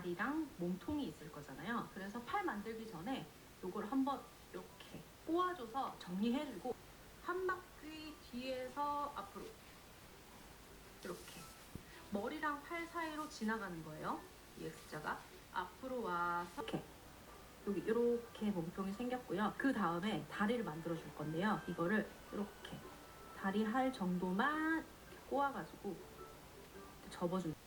다리랑 몸통이 있을 거잖아요. 그래서 팔 만들기 전에 요걸 한번 이렇게 꼬아줘서 정리해주고 한 바퀴 뒤에서 앞으로 이렇게 머리랑 팔 사이로 지나가는 거예요. 이 X자가 앞으로 와서 이렇게 여기 이렇게 몸통이 생겼고요. 그 다음에 다리를 만들어 줄 건데요. 이거를 이렇게 다리 할 정도만 이렇게 꼬아가지고 접어줍니다.